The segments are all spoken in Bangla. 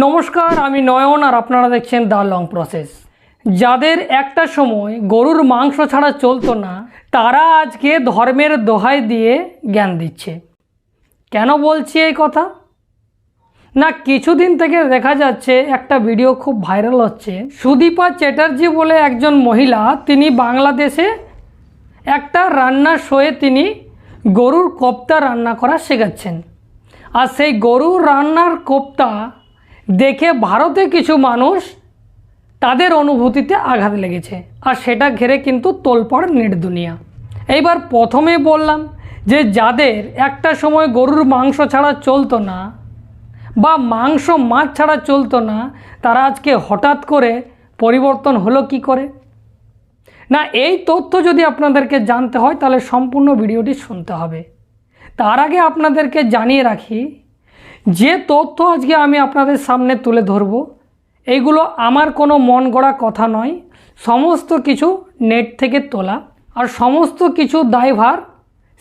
নমস্কার, আমি নয়ন আর আপনারা দেখছেন দ্য লং প্রসেস। যাদের একটা সময় গরুর মাংস ছাড়া চলতো না, তারা আজকে ধর্মের দোহাই দিয়ে জ্ঞান দিচ্ছে। কেন বলছি এই কথা? না, কিছুদিন থেকে দেখা যাচ্ছে, একটা ভিডিও খুব ভাইরাল হচ্ছে। সুদীপা চ্যাটার্জি বলে একজন মহিলা, তিনি বাংলাদেশে একটা রান্নার শোয়ে তিনি গরুর কোপ্তা রান্না করা শেখাচ্ছেন। আর সেই গরুর রান্নার কোপ্তা দেখে ভারতে কিছু মানুষ তাদের অনুভূতিতে আঘাত লেগেছে। আর সেটা ঘিরে কিন্তু তোলপাড় নেট দুনিয়া এইবার প্রথমে বললাম যে যাদের একটা সময় গরুর মাংস ছাড়া চলতো না বা মাংস মাছ ছাড়া চলতো না, তারা আজকে হঠাৎ করে পরিবর্তন হলো কি করে? না, এই তথ্য যদি আপনাদেরকে জানতে হয়, তাহলে সম্পূর্ণ ভিডিওটি শুনতে হবে। তার আগে আপনাদেরকে জানিয়ে রাখি যে তথ্য আজকে আমি আপনাদের সামনে তুলে ধরব এইগুলো আমার কোনো মন গড়া কথা নয়। সমস্ত কিছু নেট থেকে তোলা আর সমস্ত কিছু দায়ভার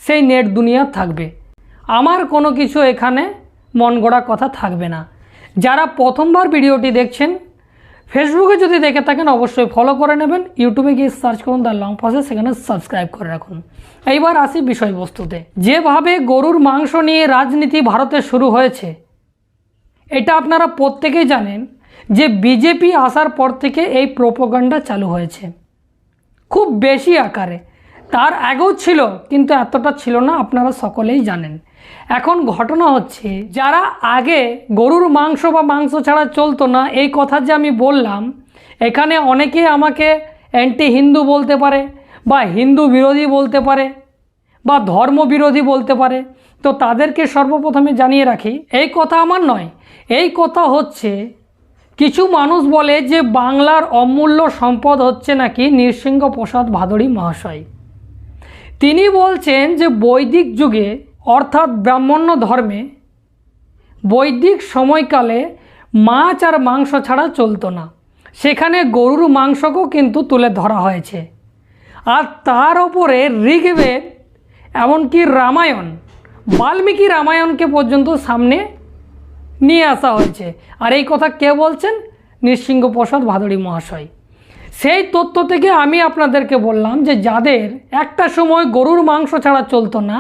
সেই নেট দুনিয়া থাকবে। আমার কোনো কিছু এখানে মন গড়া কথা থাকবে না। যারা প্রথমবার ভিডিওটি দেখছেন ফেসবুকে যদি দেখে থাকেন, অবশ্যই ফলো করে নেবেন। ইউটিউবে গিয়ে সার্চ করুন দ্য লং প্রসেস সেখানে সাবস্ক্রাইব করে রাখুন। এইবার আসি বিষয়বস্তুতে। যেভাবে গরুর মাংস নিয়ে রাজনীতি ভারতে শুরু হয়েছে, এটা আপনারা প্রত্যেকেই জানেন যে বিজেপি আসার পর থেকে এই প্রোপোগান্ডা চালু হয়েছে। খুব বেশি আকারে। তার আগেও ছিল, কিন্তু এতটা ছিল না, আপনারা সকলেই জানেন। এখন ঘটনা হচ্ছে, যারা আগে গরুর মাংস বা মাংস ছাড়া চলতো না, এই কথা যে আমি বললাম, এখানে অনেকে আমাকে অ্যান্টি হিন্দু বলতে পারে, বা হিন্দু বিরোধী বলতে পারে, বা ধর্ম বিরোধী বলতে পারে। তো তাদেরকে সর্বপ্রথমে জানিয়ে রাখি, এই কথা আমার নয়। এই কথা হচ্ছে, কিছু মানুষ বলে যে বাংলার অমূল্য সম্পদ হচ্ছে নাকি নৃসিংহ প্রসাদ ভাদুড়ী মহাশয়। তিনি বলছেন যে বৈদিক যুগে, অর্থাৎ ব্রাহ্মণ্য ধর্মে, বৈদিক সময়কালে মাছ আর মাংস ছাড়া চলতো না। সেখানে গরুর মাংসকেও কিন্তু তুলে ধরা হয়েছে। আর তার ওপরে ঋগ্বেদ, এমনকি রামায়ণ, বাল্মীকি রামায়ণকে পর্যন্ত সামনে নিয়ে আসা হয়েছে। আর এই কথা কে বলছেন? নৃসিংহ প্রসাদ ভাদুড়ী মহাশয়। সেই তথ্য থেকে আমি আপনাদেরকে বললাম যে যাদের একটা সময় গরুর মাংস ছাড়া চলতো না,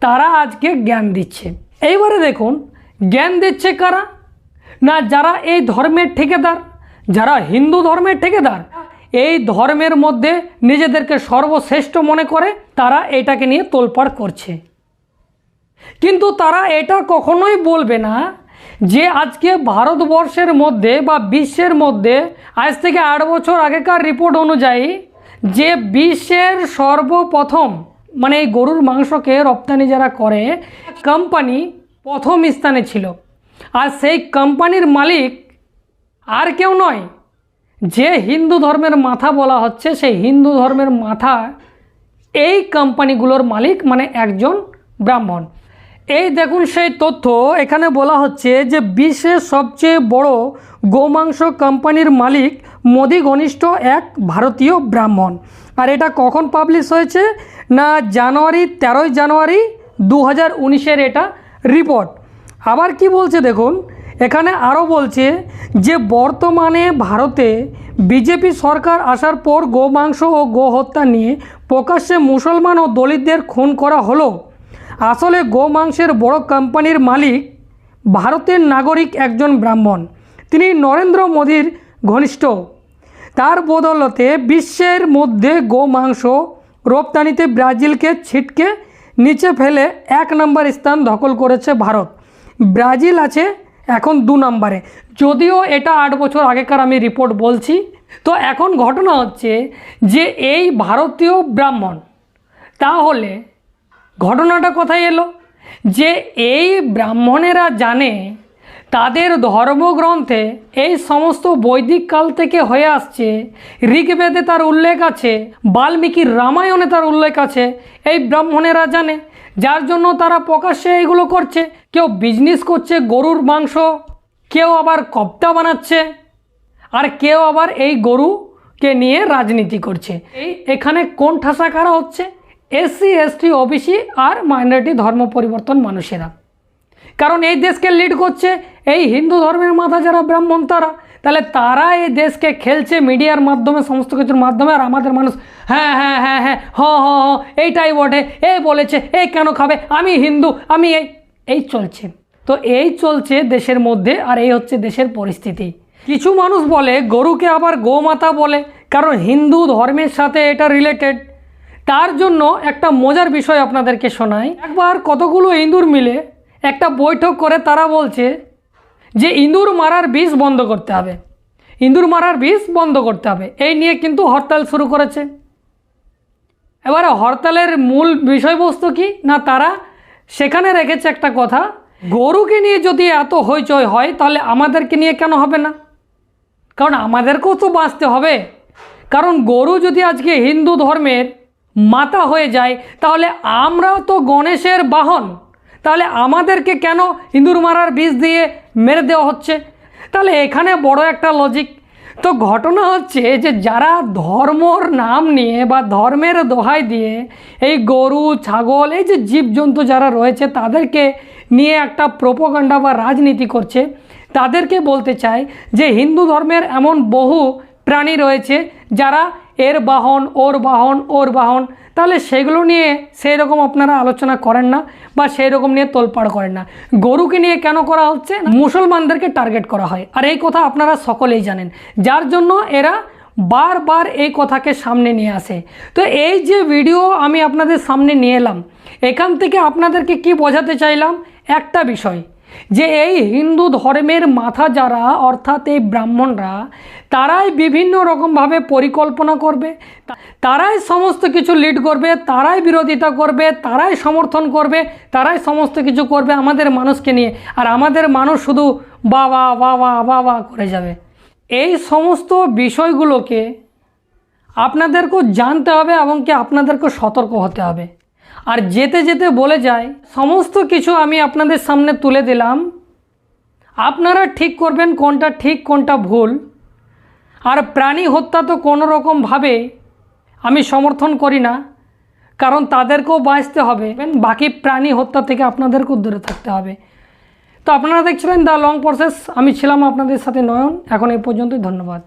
তারা আজকে জ্ঞান দিচ্ছে। এইবারে দেখুন, জ্ঞান দিচ্ছে কারা? না যারা এই ধর্মের ঠিকাদার, যারা হিন্দু ধর্মের ঠিকাদার, এই ধর্মের মধ্যে নিজেদেরকে সর্বশ্রেষ্ঠ মনে করে তারা এটাকে নিয়ে তোলপাড় করছে। কিন্তু তারা এটা কখনোই বলবে না যে আজকে ভারতবর্ষের মধ্যে বা বিশ্বের মধ্যে আজ থেকে আট বছর আগেকার রিপোর্ট অনুযায়ী যে বিশ্বের সর্বপ্রথম মানে এই গরুর মাংসকে রপ্তানি যারা করে কোম্পানি প্রথম স্থানে ছিল। আর সেই কোম্পানির মালিক আর কেউ নয়, যে হিন্দু ধর্মের মাথা বলা হচ্ছে, সেই হিন্দু ধর্মের মাথা এই কোম্পানিগুলোর মালিক মানে একজন ব্রাহ্মণ। এই দেখুন সেই তথ্য। এখানে বলা হচ্ছে যে বিশ্বের সবচেয়ে বড় গোমাংস কোম্পানির মালিক মোদি ঘনিষ্ঠ এক ভারতীয় ব্রাহ্মণ। আর এটা কখন পাবলিশ হয়েছে? না, জানুয়ারি, তেরোই জানুয়ারি দু হাজার এটা রিপোর্ট আবার কি বলছে দেখুন? এখানে আরও বলছে যে বর্তমানে ভারতে বিজেপি সরকার আসার পর গোমাংস ও গো হত্যা নিয়ে প্রকাশ্যে মুসলমান ও দলিতদের খুন করা হলো। আসলে গোমাংসের বড় কোম্পানির মালিক ভারতের নাগরিক একজন ব্রাহ্মণ। তিনি নরেন্দ্র মোদীর ঘনিষ্ঠ। তার বদলতে বিশ্বের মধ্যে গোমাংস রপ্তানিতে ব্রাজিলকে ছিটকে নিচে ফেলে এক নম্বর স্থান দখল করেছে ভারত। ব্রাজিল আছে এখন দু নম্বরে। যদিও এটা আট বছর আগেকার আমি রিপোর্ট বলছি, তো এখন ঘটনা হচ্ছে যে এই ভারতীয় ব্রাহ্মণ, তাহলে ঘটনাটা কোথায় এলো? যে এই ব্রাহ্মণেরা জানে তাদের ধর্মগ্রন্থে এই সমস্ত বৈদিক কাল থেকে হয়ে আসছে। ঋগ্বেদে তার উল্লেখ আছে বাল্মীকির রামায়ণে তার উল্লেখ আছে, এই ব্রাহ্মণেরা জানে। যার জন্য তারা প্রকাশ্যে এইগুলো করছে। কেউ বিজনেস করছে, গরুর মাংস, কেউ আবার কপ্তা বানাচ্ছে, আর কেউ আবার এই গরুকে নিয়ে রাজনীতি করছে। এই এখানে কোন ঠাসা কারা হচ্ছে? এসসি, এসটি, ওবিসি আর মাইনরিটি ধর্ম পরিবর্তন মানুষেরা। কারণ এই দেশকে লিড করছে এই হিন্দু ধর্মের মাথা যারা ব্রাহ্মণ তারা। তাহলে তারা এই দেশকে খেলছে মিডিয়ার মাধ্যমে, সমস্ত কিছুর মাধ্যমে, আর আমাদের মানুষ হ্যাঁ হ্যাঁ হ্যাঁ হ্যাঁ হ হ হ, এইটাই বটে, এ বলেছে, এ কেন খাবে, আমি হিন্দু, আমি এই এই চলছে। তো এই চলছে দেশের মধ্যে, আর এই হচ্ছে দেশের পরিস্থিতি। কিছু মানুষ বলে, গরুকে আবার গোমাতা বলে, কারণ হিন্দু ধর্মের সাথে এটা রিলেটেড তার জন্য একটা মজার বিষয় আপনাদেরকে শোনাই। একবার কতগুলো ইঁদুর মিলে একটা বৈঠক করে তারা বলছে যে ইঁদুর মারার বিষ বন্ধ করতে হবে। ইঁদুর মারার বিষ বন্ধ করতে হবে। এই নিয়ে কিন্তু হরতাল শুরু করেছে। এবারে হরতালের মূল বিষয়বস্তু কি? না, তারা সেখানে রেখেছে একটা কথা, গরুকে নিয়ে যদি এত হইচই হয়, তাহলে আমাদেরকে নিয়ে কেন হবে না? কারণ আমাদেরকেও তো বাঁচতে হবে। কারণ গরু যদি আজকে হিন্দু ধর্মের মাতা হয়ে যায়, তাহলে আমরাও তো গণেশের বাহন। তাহলে আমাদেরকে কেন ইঁদুর মারার বিষ দিয়ে মেরে দেওয়া হচ্ছে? তাহলে এখানে বড় একটা লজিক তো ঘটনা হচ্ছে যে যারা ধর্মর নাম নিয়ে বা ধর্মের দোহাই দিয়ে এই গরু, ছাগল, এই যে জীবজন্তু যারা রয়েছে, তাদেরকে নিয়ে একটা প্রোপোগান্ডা বা রাজনীতি করছে, তাদেরকে বলতে চাই যে হিন্দু ধর্মের এমন বহু প্রাণী রয়েছে যারা এর বাহন, ওর বাহন ওর বাহন। তাহলে সেগুলো নিয়ে সেই রকম আপনারা আলোচনা করেন না বা সেই রকম নিয়ে তোলপাড় করেন না। গরুকে নিয়ে কেন করা হচ্ছে মুসলমানদেরকে টার্গেট করা হয়। আর এই কথা আপনারা সকলেই জানেন। যার জন্য এরা বারবার এই কথাকে সামনে নিয়ে আসে। তো এই যে ভিডিও আমি আপনাদের সামনে নিয়ে এলাম, এখান থেকে আপনাদেরকে কি বোঝাতে চাইলাম? একটা বিষয়। যে এই হিন্দু ধর্মের মাথা যারা, অর্থাৎ এই ব্রাহ্মণরা, তারাই বিভিন্ন রকমভাবে পরিকল্পনা করবে তারাই সমস্ত কিছু লিড করবে, তারাই বিরোধিতা করবে, তারাই সমর্থন করবে, তারাই সমস্ত কিছু করবে আমাদের মানুষকে নিয়ে। আর আমাদের মানুষ শুধু বাবা বাবা বাবা করে যাবে। এই সমস্ত বিষয়গুলোকে আপনাদেরকেও জানতে হবে এবং কি আপনাদেরকেও সতর্ক হতে হবে। আর যেতে যেতে বলে যায়, সমস্ত কিছু আমি আপনাদের সামনে তুলে দিলাম। আপনারা ঠিক করবেন কোনটা ঠিক, কোনটা ভুল। আর প্রাণী হত্যা তো কোনো রকমভাবে আমি সমর্থন করি না, কারণ তাদেরকেও বাঁচতে হবে। বাকি প্রাণী হত্যা থেকে আপনাদেরকেও দূরে থাকতে হবে। তো আপনারা দেখছিলেন দ্য লং প্রসেস, আমি ছিলাম আপনাদের সাথে নয়ন। এখন এই পর্যন্তই, ধন্যবাদ।